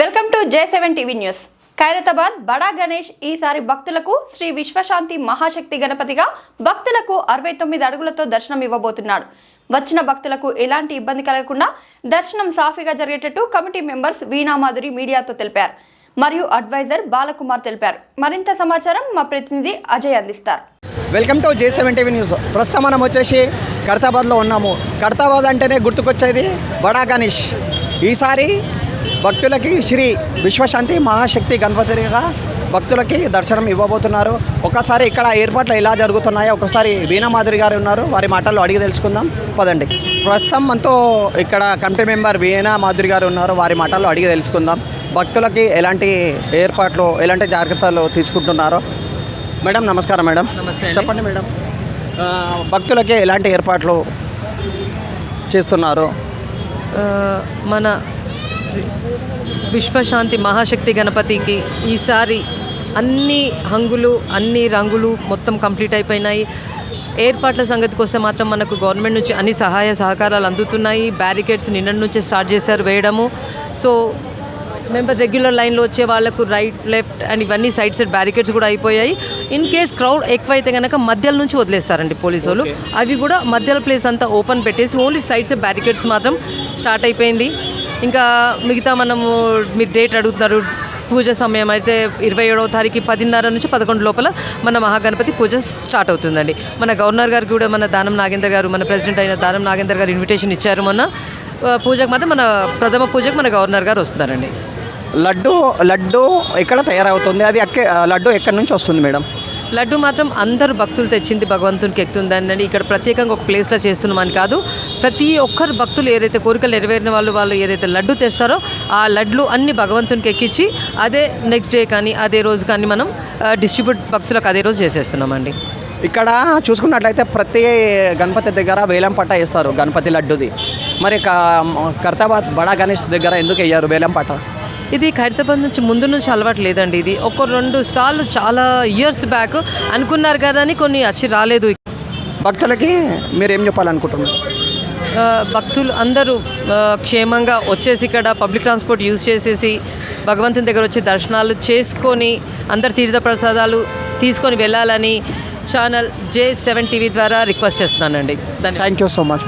Welcome to J seven TV news. Khairatabad Bada Ganesh ఈసారి భక్తులకు శ్రీ విశ్వశాంతి మహాశక్తి గణపతిగా భక్తులకు అరవై తొమ్మిది అడుగులతో దర్శనం ఇవ్వబోతున్నాడు. వచ్చిన భక్తులకు ఎలాంటి ఇబ్బంది కలగకుండా దర్శనం సాఫీగా జరిగేటట్టు కమిటీ మెంబర్స్ వీణామాధురి మీడియాతో తెలిపారు. మరియు అడ్వైజర్ బాలకుమార్ తెలిపారు. మరింత సమాచారం మా ప్రతినిధి అజయ్ అందిస్తారు. Welcome to J seven TV news. ప్రస్తుతం మనం వచ్చేసి కడతాబాద్లో ఉన్నాము. కడతాబాద్ అంటేనే గుర్తుకొచ్చేది బడా గణేష్. ఈసారి భక్తులకి శ్రీ విశ్వశాంతి మహాశక్తి గణపతిగా భక్తులకి దర్శనం ఇవ్వబోతున్నారు. ఒకసారి ఇక్కడ ఏర్పాట్లు ఎలా జరుగుతున్నాయో ఒకసారి వీణా మాధురి గారు ఉన్నారు. వారి మాటల్లో అడిగి తెలుసుకుందాం. పదండి. ప్రస్తుతం మనతో ఇక్కడ కమిటీ మెంబర్ వీణా మాధురి గారు ఉన్నారు. వారి మాటల్లో అడిగి తెలుసుకుందాం. భక్తులకి ఎలాంటి ఏర్పాట్లు ఎలాంటి జాగ్రత్తలు తీసుకుంటున్నారో. మేడం నమస్కారం మేడం. చెప్పండి మేడం. భక్తులకి ఎలాంటి ఏర్పాట్లు చేస్తున్నారు? మన విశ్వశాంతి మహాశక్తి గణపతికి ఈసారి అన్ని హంగులు అన్ని రంగులు మొత్తం కంప్లీట్ అయిపోయినాయి. ఏర్పాట్ల సంగతికి వస్తే మాత్రం మనకు గవర్నమెంట్ నుంచి అన్ని సహాయ సహకారాలు అందుతున్నాయి. బ్యారికేడ్స్ నిన్న నుంచే స్టార్ట్ చేశారు వేయడము. సో మెంబర్ రెగ్యులర్ లైన్లో వచ్చే వాళ్ళకు రైట్ లెఫ్ట్ అండ్ ఇవన్నీ సైడ్ సైడ్ బ్యారికేడ్స్ కూడా అయిపోయాయి. ఇన్ కేస్ క్రౌడ్ ఎక్కువైతే కనుక మధ్యలో నుంచి వదిలేస్తారండి పోలీసు వాళ్ళు. అవి కూడా మధ్యలో ప్లేస్ అంతా ఓపెన్ పెట్టేసి ఓన్లీ సైడ్ సైడ్ బ్యారికేడ్స్ మాత్రం స్టార్ట్ అయిపోయింది. ఇంకా మిగతా మనము మీరు డేట్ అడుగుతున్నారు పూజ సమయం అయితే ఇరవై ఏడవ తారీఖు పదిన్నర నుంచి పదకొండు లోపల మన మహాగణపతి పూజ స్టార్ట్ అవుతుందండి. మన గవర్నర్ గారికి కూడా మన దానం నాగేందర్ గారు మన ప్రెసిడెంట్ అయిన దానం నాగేందర్ గారు ఇన్విటేషన్ ఇచ్చారు మొన్న. పూజకు మాత్రం మన ప్రథమ పూజకు మన గవర్నర్ గారు వస్తున్నారండి. లడ్డు లడ్డు ఎక్కడ తయారవుతుంది? అది అక్కే లడ్డు ఎక్కడి నుంచి వస్తుంది మేడం? లడ్డు మాత్రం అందరు భక్తులు తెచ్చింది భగవంతునికి ఎక్కుతుందని ఇక్కడ ప్రత్యేకంగా ఒక ప్లేస్లో చేస్తున్నామని కాదు. ప్రతి ఒక్కరు భక్తులు ఏదైతే కోరికలు నెరవేరిన వాళ్ళు వాళ్ళు ఏదైతే లడ్డు తెస్తారో ఆ లడ్లు అన్ని భగవంతునికి ఎక్కించి అదే నెక్స్ట్ డే కానీ అదే రోజు కానీ మనం డిస్ట్రిబ్యూట్ భక్తులకు అదే రోజు చేసేస్తున్నామండి. ఇక్కడ చూసుకున్నట్లయితే ప్రతి గణపతి దగ్గర వేలం పట్ట వేస్తారు గణపతి లడ్డుది. మరి కర్తాబాద్ బడా గణేష్ దగ్గర ఎందుకు వేయరు వేలం పట్ట? ఇది ఖైరతాబాద్ నుంచి ముందు నుంచి అలవాటు లేదండి ఇది. ఒక రెండు సార్లు చాలా ఇయర్స్ బ్యాక్ అనుకున్నారు కదా అని కొన్ని వచ్చి రాలేదు. భక్తులకి మీరు ఏం చెప్పాలనుకుంటున్నారు భక్తులు అందరూ క్షేమంగా వచ్చేసి ఇక్కడ పబ్లిక్ ట్రాన్స్పోర్ట్ యూజ్ చేసేసి భగవంతుని దగ్గర వచ్చి దర్శనాలు చేసుకొని అందరు తీర్థ ప్రసాదాలు తీసుకొని వెళ్ళాలని ఛానల్ జే సెవెన్ టీవీ ద్వారా రిక్వెస్ట్ చేస్తున్నానండి. Thank you so much